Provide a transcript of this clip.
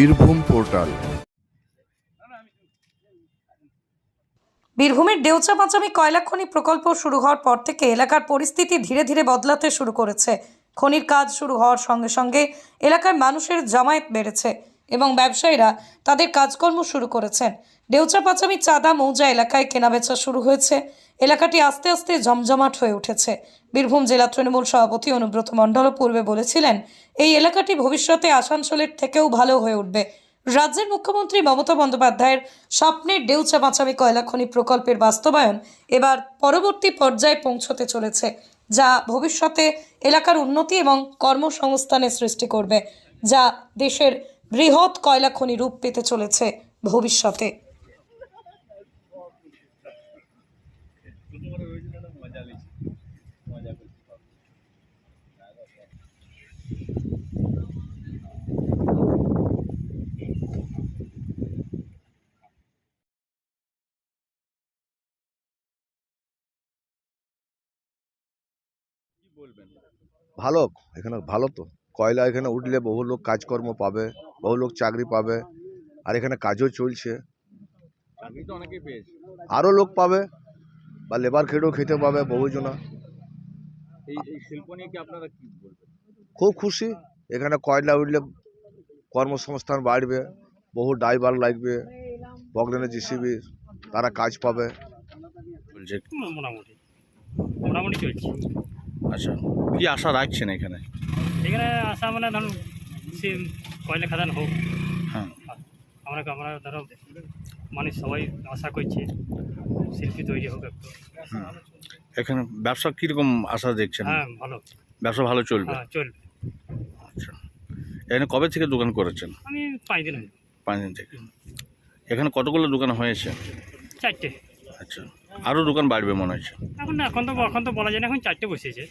Birbhum portal. বীরভূমের ডেউচা পাঁচামি কয়লা খনি প্রকল্প শুরু হওয়ার পর থেকে এলাকার পরিস্থিতি ধীরে ধীরে বদলাতে শুরু করেছে। খনির কাজ শুরু হওয়ার সঙ্গে সঙ্গে এলাকার মানুষের জামায়াত বেড়েছে। এবং ব্যবসায়ীরা তাদের কাজকর্ম শুরু করেছেন। ডেউচা পাঁচামি চাঁদা মৌজা এলাকায় কেনাবেচা শুরু হয়েছে। এলাকাটি আস্তে আস্তে জমজমাট হয়ে উঠেছে। বীরভূম জেলা তৃণমূল সভাপতি অনুব্রত মণ্ডলও পূর্বে বলেছিলেন, এই এলাকাটি ভবিষ্যতে আসানসোলের থেকেও ভালো হয়ে উঠবে। রাজ্যের মুখ্যমন্ত্রী মমতা বন্দ্যোপাধ্যায়ের স্বপ্নের ডেউচা পাঁচামি কয়লা খনি প্রকল্পের বাস্তবায়ন এবার পরবর্তী পর্যায়ে পৌঁছতে চলেছে, যা ভবিষ্যতে এলাকার উন্নতি এবং কর্মসংস্থানের সৃষ্টি করবে, যা দেশের বৃহৎ কয়লা খনি রূপ পেতে চলেছে ভবিষ্যতে। ভালো এখানে ভালো তো। কয়লা এখানে উঠলে বহু লোক কাজকর্ম পাবে বহু লোক চাকরি পাবে আর এখানে কাজও চলছে। আরও লোক পাবে বা লেবার খেটেও খেতে পাবে বহুজনা। এই এই শিল্প নিয়ে কি আপনারা কি বলবেন? খুব খুশি। এখানে কয়লা উঠলে কর্মসংস্থান বাড়বে বহু ড্রাইভার লাগবে বগলেনে জিসিবি তারা কাজ পাবে। মোটামুটি। মোটামুটি চলছে। আচ্ছা কি আশা রাখছেন এখানে? এখানে আসা মানে ধরুন কয়লা খাদান হোক হ্যাঁ। আমরা আমরা ধরো মানে সবাই আশা করছে শিল্পী তৈরি হোক একটু। এখানে ব্যবসা কীরকম আশা দেখছেন? হ্যাঁ ভালো। ব্যবসা ভালো চলবে? হ্যাঁ চলবে। আচ্ছা। এখানে কবে থেকে দোকান করেছেন? আমি পাঁচ দিন পাঁচ দিন থেকে। এখানে কতগুলো দোকান হয়েছে? চারটে। আচ্ছা। আরও দোকান বাড়বে মনে হচ্ছে? এখন এখন তো এখন তো বলা যায় না এখন চারটে বসেছে